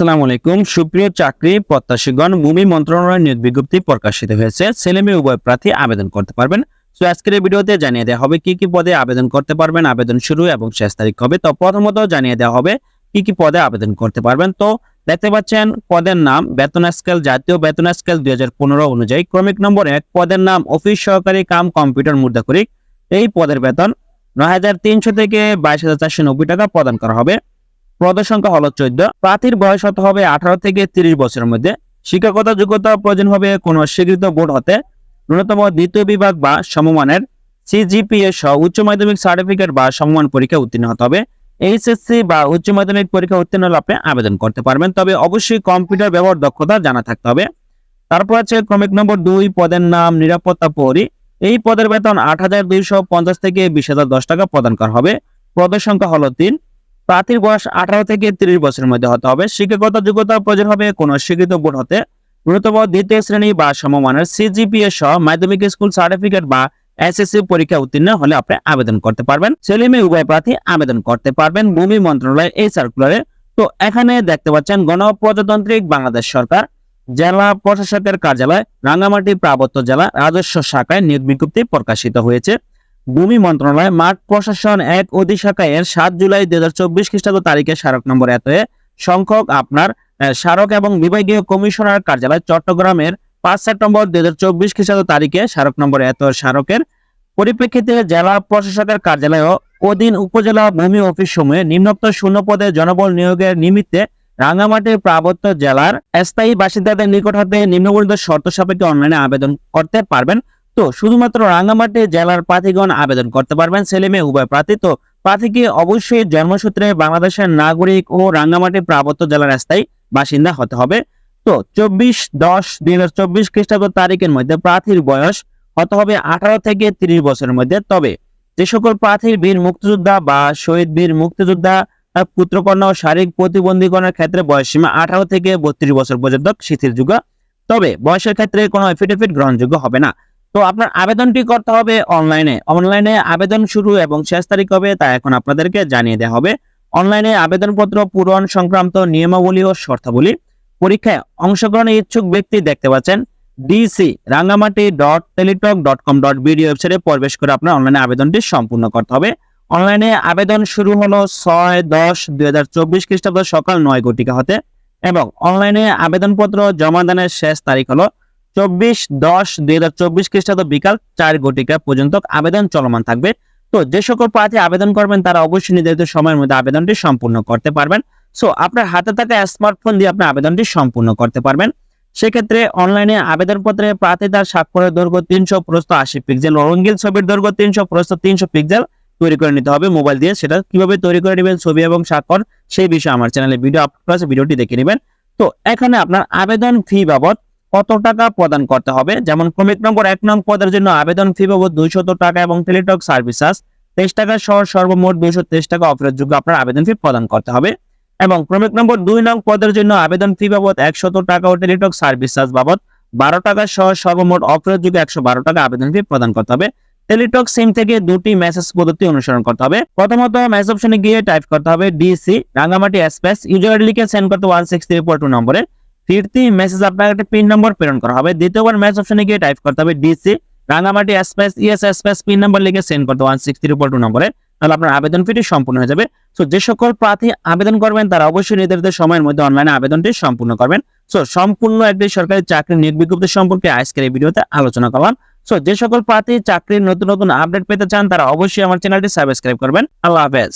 আসসালামু আলাইকুম। সুপ্রিয় চাকরি প্রত্যাশীগণ ভূমি মন্ত্রণালয়ের নিয়োগ বিজ্ঞপ্তি প্রকাশিত হয়েছে। ছেলে মেয়ে উভয় প্রার্থী আবেদন করতে পারবেন। তো আজকের এই ভিডিওতে জানিয়ে দেওয়া হবে কি কি পদে আবেদন করতে পারবেন, আবেদন শুরু এবং শেষ তারিখ হবে তো প্রথমত জানিয়ে দেওয়া হবে কি কি পদে আবেদন করতে পারবেন। তো দেখতে পাচ্ছেন, পদের নাম বেতন স্কেল, জাতীয় বেতন স্কেল দুই হাজার পনেরো অনুযায়ী। ক্রমিক নম্বর এক, পদের নাম অফিস সহকারী কাম কম্পিউটার মুদ্রাকরিক। এই পদের বেতন নয় হাজার তিনশো থেকে বাইশ টাকা প্রদান করা হবে। পদের সংখ্যা হলো চোদ্দ। প্রার্থীর বয়স হতে হবে আঠারো থেকে তিরিশ বছরের মধ্যে। শিক্ষাগত যোগ্যতা প্রয়োজন হবে কোন স্বীকৃত বোর্ড হতে। ন্যূনতম দ্বিতীয় বিভাগ বা সমমানের সিজিপিএ সহ উচ্চ মাধ্যমিক সার্টিফিকেট বা সমমান পরীক্ষা উত্তীর্ণ হতে হবে। এইচএসসি বা উচ্চ মাধ্যমিক পরীক্ষা উত্তীর্ণ হলে আপনি আবেদন করতে পারবেন। তবে অবশ্যই কম্পিউটার ব্যবহার দক্ষতা জানা থাকতে হবে। তারপর আছে ক্রমিক নম্বর দুই, পদের নাম নিরাপত্তা প্রহরী এই পদের বেতন আট হাজার দুইশো পঞ্চাশ থেকে বিশ টাকা প্রদান করা হবে। পদের সংখ্যা হলো তিন। প্রার্থীর বয়স আঠারো থেকে তিরিশ বছরের মধ্যে হতে হবে। শিক্ষাগত যোগ্যতা প্রয়োজন হবে কোন স্বীকৃত বোর্ড হতে। ন্যূনতম দ্বিতীয় শ্রেণি বা সমমানের সিজিপিএ সহ মাধ্যমিক স্কুল সার্টিফিকেট বা এসএসসি পরীক্ষা উত্তীর্ণ হলে আপনি আবেদন করতে পারবেন। ছেলে মেয়ে উভয় প্রার্থী আবেদন করতে পারবেন। ভূমি মন্ত্রণালয়ের এই সার্কুলারে তো এখানে দেখতে পাচ্ছেন গণপ্রজাতান্ত্রিক বাংলাদেশ সরকার, জেলা প্রশাসকের কার্যালয়, রাঙ্গামাটি পার্বত্য জেলা, রাজস্ব শাখায় নিয়োগ বিজ্ঞপ্তি প্রকাশিত হয়েছে। ভূমি মন্ত্রণালয় মাঠ প্রশাসন এক অধিশাখায় এর সাত জুলাই দুই হাজার চব্বিশ খ্রিস্টাব্দ তারিখে স্মারক নম্বর এতে সংখ্যক আপনার স্মারক এবং বিভাগীয় কমিশনার কার্যালয় চট্টগ্রামের পাঁচ সেপ্টেম্বর দুই হাজার চব্বিশ খ্রিস্টাব্দ তারিখে স্মারক নম্বর এত স্মারকের পরিপ্রেক্ষিতে জেলা প্রশাসকের কার্যালয় অধীন উপজেলা ভূমি অফিস সমূহে নিম্নোক্ত শূন্য পদে জনবল নিয়োগের নিমিত্তে রাঙ্গামাটির পার্বত্য জেলার স্থায়ী বাসিন্দাদের নিকট হতে নিম্নবর্ণিত শর্ত সাপেক্ষে অনলাইনে আবেদন করতে পারবেন। তো শুধুমাত্র রাঙ্গামাটি জেলার প্রার্থীগণ আবেদন করতে পারবেন। ছেলে মেয়ে, উভয় প্রার্থী। তো প্রার্থীকে অবশ্যই জন্মসূত্রে বাংলাদেশের নাগরিক ও রাঙ্গামাটি পার্বত্য জেলার স্থায়ী বাসিন্দা হতে হবে। তো চব্বিশ দশ দুই হাজার চব্বিশ খ্রিস্টাব্দ তারিখের মধ্যে প্রার্থীর বয়স হতে হবে আঠারো থেকে তিরিশ বছরের মধ্যে। তবে যে সকল প্রার্থীর বীর মুক্তিযোদ্ধা বা শহীদ বীর মুক্তিযোদ্ধা, তার পুত্রকন্যা ও শারীরিক প্রতিবন্ধীকরণের ক্ষেত্রে বয়সসীমা আঠারো থেকে বত্রিশ বছর পর্যন্ত শিথিলযোগ্য। তবে বয়সের ক্ষেত্রে কোনো এফিডেভিট গ্রহণযোগ্য হবে না। তো আপনার আবেদনটি করতে হবে অনলাইনে অনলাইনে আবেদন শুরু এবং শেষ তারিখ হবে তা এখন আপনাদেরকে জানিয়ে দেওয়া হবে। অনলাইনে আবেদনপত্র পূরণ সংক্রান্ত নিয়মাবলী ও শর্তাবলী। পরীক্ষায় অংশগ্রহণের ইচ্ছুক ব্যক্তি দেখতে পাচ্ছেন DC Rangamati dot Teletalk dot com dot BD ওয়েবসাইটে প্রবেশ করে আপনার অনলাইনে আবেদনটি সম্পূর্ণ করতে হবে। অনলাইনে আবেদন শুরু হলো ছয় দশ দুই হাজার চব্বিশ খ্রিস্টাব্দ সকাল নয় ঘটিকা হতে এবং অনলাইনে আবেদনপত্র জমা দানের শেষ তারিখ হলো চব্বিশ দশ দুই হাজার চব্বিশ খ্রিস্টাব্দ বিকাল চার ঘটিকা পর্যন্ত আবেদন চলমান থাকবে। তো যে সকল প্রার্থী আবেদন করবেন, তারা অবশ্যই নির্ধারিত সময়ের মধ্যে আবেদনটি সম্পূর্ণ করতে পারবেন। সো, আপনার হাতে থাকা স্মার্টফোন দিয়ে আপনি আবেদনটি সম্পূর্ণ করতে পারবেন। সেক্ষেত্রে অনলাইনে আবেদনপত্রে প্রার্থী তার স্বাক্ষরের দৈর্ঘ্য তিনশো প্রস্ত আশি পিক্সেল, রঙিন ছবির দৈর্ঘ্য তিনশো প্রস্ত তিনশো পিক্সেল তৈরি করে নিতে হবে মোবাইল দিয়ে। সেটা কীভাবে তৈরি করে নেবেন, ছবি এবং স্বাক্ষর, সেই বিষয়ে আমার চ্যানেলে ভিডিও আপলোড করা ভিডিওটি দেখে নেবেন। তো, এখানে আপনার আবেদন ফি বাবদ কত টাকা প্রদান করতে হবে? যেমন ক্রমিক নম্বর এক নং পদের জন্য আবেদন ফি বাবদ দুইশত টাকা এবং টেলিটক সার্ভিস চার্জ তেইশ টাকা সহ সর্বমোট দুইশো তেইশ টাকা অফারের যোগ্য আপনার আবেদন ফি প্রদান করতে হবে। এবং ক্রমিক নম্বর দুই নং পদের জন্য আবেদন ফি বাবদ একশত টাকা ও টেলিটক সার্ভিস চার্জ বাবদ বারো টাকা সহ সর্বমোট অফারের যোগ্য একশো বারো টাকা আবেদন ফি প্রদান করতে হবে। টেলিটক সিম থেকে দুটি মেসেজ পদ্ধতি অনুসরণ করতে হবে। প্রথমত মেসেজ অপশনে গিয়ে টাইপ করতে হবে ডিসি রাঙ্গামাটি স্পেস ইউজার লিখে সেন্ড করতে one six three four two নম্বরে। ফিরতি মেসেজ আপনার একটা পিন নম্বর প্রেরণ করা হবে। দ্বিতীয়বার মেসেজ অপশনে গিয়ে টাইপ করতে হবে DC Rangamati space ES space PIN number লিখে সেন্ড করতে one six three four two নম্বরে তাহলে আপনার আবেদন ফিটি সম্পূর্ণ হয়ে যাবে। সো যে সকল প্রার্থী আবেদন করবেন, তারা অবশ্যই নির্ধারিত সময়ের মধ্যে অনলাইনে আবেদনটি সম্পূর্ণ করবেন। সো সম্পূর্ণ একটি সরকারি চাকরি নিয়োগ বিজ্ঞপ্তি সম্পর্কে আজকের এই ভিডিওতে আলোচনা করলাম। সো যে সকল প্রার্থী চাকরির নতুন নতুন আপডেট পেতে চান, তারা অবশ্যই আমার চ্যানেলটি সাবস্ক্রাইব করবেন। আল্লাহ হাফেজ।